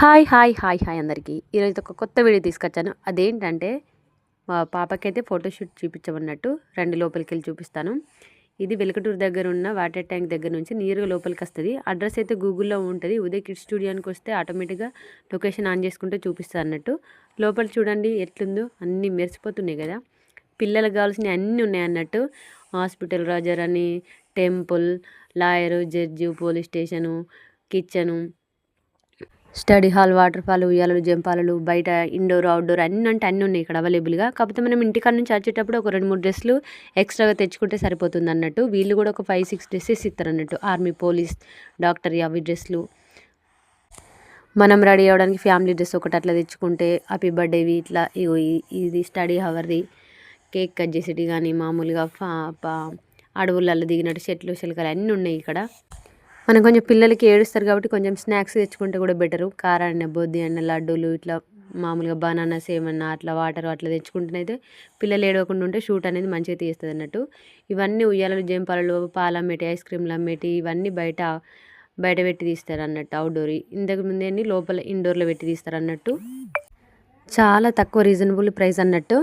Hi hi hi hi అందరికీ. ఈరోజు ఒక కొత్త వీడియో తీసుకొచ్చాను. అదేంటంటే మా పాపకైతే ఫోటోషూట్ చూపించమన్నట్టు రెండు లోపలికి వెళ్ళి చూపిస్తాను. ఇది వెలకటూరు దగ్గర ఉన్న వాటర్ ట్యాంక్ దగ్గర నుంచి నీరు లోపలికి వస్తుంది. అడ్రస్ అయితే గూగుల్లో ఉంటుంది. ఉదయ్ కిడ్ స్టూడియోకి వస్తే ఆటోమేటిక్గా లొకేషన్ ఆన్ చేసుకుంటే చూపిస్తాను అన్నట్టు. లోపల చూడండి ఎట్లుందో అన్నీ మెరిసిపోతున్నాయి కదా. పిల్లలకు కావాల్సినవి అన్నీ ఉన్నాయి అన్నట్టు. హాస్పిటల్ రాజర్ అని temple lawyer judge police station kitchen study hall waterfall ఉయ్యాలలు జంపాలలు బయట ఇండోర్ అవుట్డోర్ అన్నీ అంటే అన్నీ ఉన్నాయి ఇక్కడ అవైలబుల్గా. కాకపోతే మనం ఇంటికాడ నుంచి వచ్చేటప్పుడు ఒక రెండు మూడు డ్రెస్సులు ఎక్స్ట్రాగా తెచ్చుకుంటే సరిపోతుంది అన్నట్టు. వీళ్ళు కూడా ఒక ఫైవ్ సిక్స్ డ్రెస్సెస్ ఇస్తారు అన్నట్టు. ఆర్మీ పోలీస్ డాక్టర్ అవి డ్రెస్సులు. మనం రెడీ అవ్వడానికి ఫ్యామిలీ డ్రెస్ ఒకటి అట్లా తెచ్చుకుంటే హ్యాపీ బర్త్డేవి ఇట్లా ఇగో ఇది స్టడీ హవర్ది. కేక్ కట్ చేసేటి కానీ మామూలుగా అడవులలో దిగినట్టు చెట్లు చిలకలు అన్నీ ఉన్నాయి ఇక్కడ. మనం కొంచెం పిల్లలకి ఏడుస్తారు కాబట్టి కొంచెం స్నాక్స్ తెచ్చుకుంటే కూడా బెటరు. కారాన్న బొద్ది అన్న లడ్డూలు ఇట్లా మామూలుగా బనానాస్ ఏమన్నా అట్లా వాటర్ అట్లా తెచ్చుకుంటేనైతే పిల్లలు ఏడవకుండా ఉంటే షూట్ అనేది మంచిగా తీస్తుంది అన్నట్టు. ఇవన్నీ ఉయ్యాలలు జంపాలలు పాలు అమ్మేటి ఐస్ క్రీమ్లు అమ్మేటి ఇవన్నీ బయట బయట పెట్టి తీస్తారు అన్నట్టు అవుట్డోర్ ఇంతకు ముందే లోపల ఇండోర్లో పెట్టి తీస్తారు అన్నట్టు. చాలా తక్కువ రీజనబుల్ ప్రైస్ అన్నట్టు.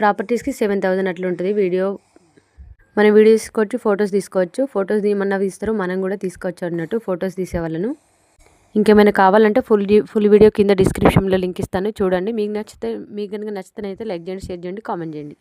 ప్రాపర్టీస్కి సెవెన్ థౌజండ్ అట్లా ఉంటుంది. వీడియో మనం వీడియోస్ తీసుకోవచ్చు ఫొటోస్ తీసుకోవచ్చు. ఫొటోస్ ఏమన్నా తీస్తారో మనం కూడా తీసుకోవచ్చు అన్నట్టు ఫొటోస్ తీసేవాళ్ళను. ఇంకేమైనా కావాలంటే ఫుల్ ఫుల్ వీడియో కింద డిస్క్రిప్షన్లో లింక్ ఇస్తాను. చూడండి. మీకు నచ్చితే మీకు కనుక నచ్చితేనైతే లైక్ చేయండి షేర్ చేయండి కామెంట్ చేయండి.